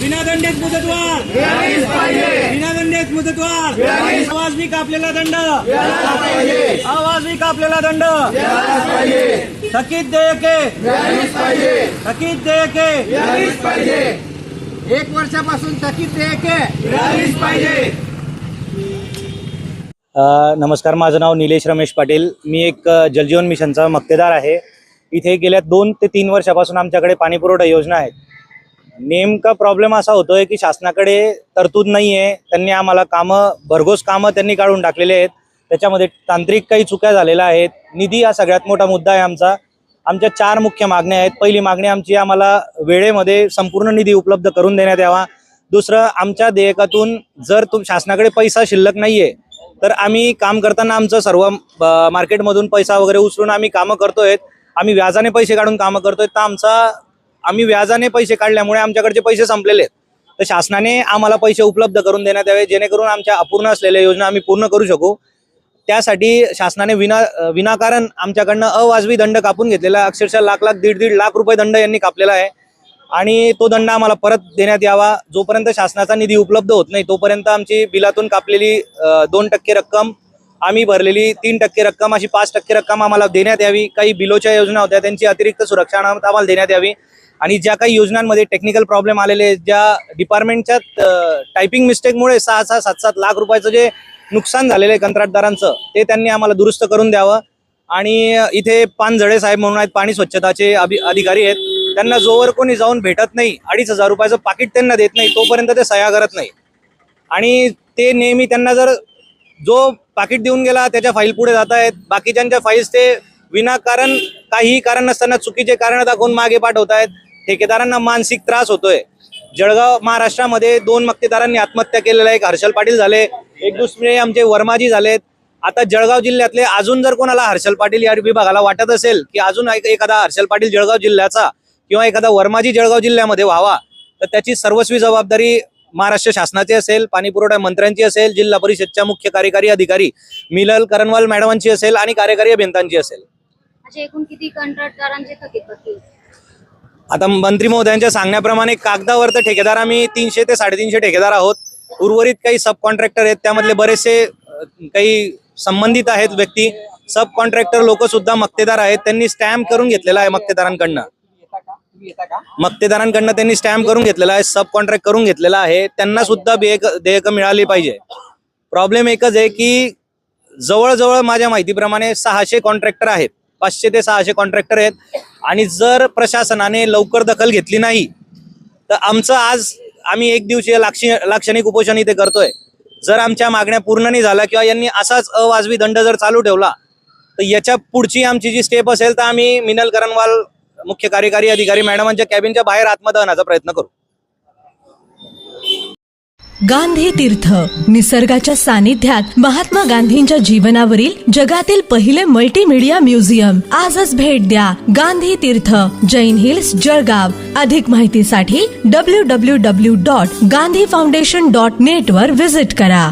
विनादंडेत मुदतवाढ. विनादंडेत मुदतवाढ. आवाज मी कापलेला दंड. आवाज मी कापलेला दंड. थकीत देयके. थकीत देयके. एक वर्षापासून थकीत देयके. अ, नमस्कार माझं नाव निलेश रमेश पाटील. मी एक जलजीवन मिशनचा मक्तेदार आहे. इथे गेल्या दोन ते तीन वर्षापासून आमच्याकडे पाणीपुरवठा योजना आहेत. नेमका प्रॉब्लेम असा होतोय की शासनाकडे तरतूद नाही आहे त्यांनी आम्हाला कामं भरघोस कामं त्यांनी काढून टाकलेले आहेत. त्याच्यामध्ये तांत्रिक काही चुक्या झालेल्या आहेत. निधी हा सगळ्यात मोठा मुद्दा आहे आमचा. आमच्या चार मुख्य मागण्या आहेत. पहिली मागणी आमची आम्हाला वेळेमध्ये संपूर्ण निधी उपलब्ध करून देण्यात यावा. दुसरं आमच्या देयकातून जर तुम शासनाकडे पैसा शिल्लक नाहीये तर आम्ही काम करताना आमचं सर्व मार्केटमधून पैसा वगैरे उचलून आम्ही कामं करतोय आम्ही व्याजाने पैसे काढून कामं करतोय तर आमचा आम्ही व्याजाने पैसे काढल्यामुळे आमच्याकडचे पैसे संपलेले आहेत. तर शासनाने आम्हाला पैसे उपलब्ध करून देण्यात यावे जेणेकरून आमच्या अपूर्ण असलेल्या योजना आम्ही पूर्ण करू शकू. त्यासाठी शासनाने विना विनाकारण आमच्याकडनं अवाजवी दंड कापून घेतलेला अक्षरशः लाख लाख दीड दीड लाख रुपये दंड यांनी कापलेला आहे. आणि तो दंड आम्हाला परत देण्यात यावा. जोपर्यंत शासनाचा निधी उपलब्ध होत नाही तोपर्यंत आमची बिलातून कापलेली दोन टक्के रक्कम आम्ही भरलेली. तीन टक्के रक्कम अशी पाच टक्के रक्कम आम्हाला देण्यात यावी. काही बिलोच्या योजना होत्या त्यांची अतिरिक्त सुरक्षा आम्हाला देण्यात यावी. आणि ज्या काही योजनांमध्ये टेक्निकल प्रॉब्लेम आलेले आहेत, ज्या डिपार्टमेंटच्या टायपिंग मिस्टेकमुळे सहा सहा सात सात लाख रुपयाचं जे नुकसान झालेलं आहे कंत्राटदारांचं ते त्यांनी आम्हाला दुरुस्त करून द्यावं. आणि इथे पानझडे साहेब म्हणून आहेत पाणी स्वच्छताचे अभि अधिकारी आहेत. त्यांना जोवर कोणी जाऊन भेटत नाही अडीच हजार रुपयाचं पाकिट त्यांना देत नाही तोपर्यंत ते सह्या करत नाही. आणि ते नेहमी त्यांना जर जो पाकिट देऊन गेला त्याच्या फाईल पुढे जात आहेत. बाकीच्यांच्या फाईल्स ते विनाकारण काहीही कारण नसताना चुकीचे कारण दाखवून मागे पाठवत आहेत. ठेकेदारांना मानसिक त्रास होतोय. जळगाव महाराष्ट्रामध्ये दोन मक्तेदारांनी आत्महत्या केलेल्या आहे. एक हर्षल पाटील झाले एक दुसरे आमचे वर्माजी झालेत. आता जळगाव जिल्ह्यातले अजून जर कोणाला हर्षल पाटील या विभागाला वाटत असेल की अजून एक- एखादा हर्षल पाटील जळगाव जिल्ह्याचा किंवा एखादा वर्माजी जळगाव जिल्ह्यामध्ये व्हावा तर त्याची सर्वस्वी जबाबदारी महाराष्ट्र शासनाची असेल पाणीपुरवठा मंत्र्यांची असेल जिल्हा परिषदच्या मुख्य कार्यकारी अधिकारी मिलल करणवाल मॅडमांची असेल आणि कार्यकारी अभियंत्यांची असेल. असे एकूण किती कंत्राटदारांचे थकीत बाकी आता मंत्री महोदयांच्या सांगण्याप्रमाणे कागदावर तर ठेकेदार आम्ही तीनशे ते साडेतीनशे ठेकेदार आहोत. उर्वरित काही सब कॉन्ट्रॅक्टर आहेत त्यामधले बरेचसे काही संबंधित आहेत व्यक्ती. सब कॉन्ट्रॅक्टर लोक सुद्धा मक्तेदार आहेत त्यांनी स्टॅम्प करून घेतलेला आहे मक्तेदारांकडनं. मक्तेदारांकडनं त्यांनी स्टॅम्प करून घेतलेला आहे सब कॉन्ट्रॅक्ट करून घेतलेला आहे. त्यांना सुद्धा देयक देयक मिळाली पाहिजे. प्रॉब्लेम एकच आहे की जवळजवळ माझ्या माहितीप्रमाणे सहाशे कॉन्ट्रॅक्टर आहेत. पाचशे ते सहाशे कॉन्ट्रॅक्टर आहेत. आणि जर प्रशासनाने लवकर दखल घेतली नाही तर आमचं आज आम्ही एक दिवसीय लाक्षणिक उपोषण इथे करतोय. जर आमच्या मागण्या पूर्ण नाही झाल्या किंवा यांनी असाच अवाजवी दंड जर चालू ठेवला तर याच्या पुढची आमची जी स्टेप असेल तर आम्ही मिनल करणवाल मुख्य कार्यकारी अधिकारी मॅडमांच्या म्हणजे कॅबिनच्या बाहेर आत्मदहनाचा प्रयत्न करू. गांधी तीर्थ निसर्गाच्या सानिध्यात महात्मा गांधींच्या जीवनावरील जगातील पहिले मल्टीमीडिया म्युझियम आजच भेट द्या गांधी तीर्थ जैन हिल्स जळगाव. अधिक माहितीसाठी W W W dot Gandhi foundation dot net वर विजिट करा.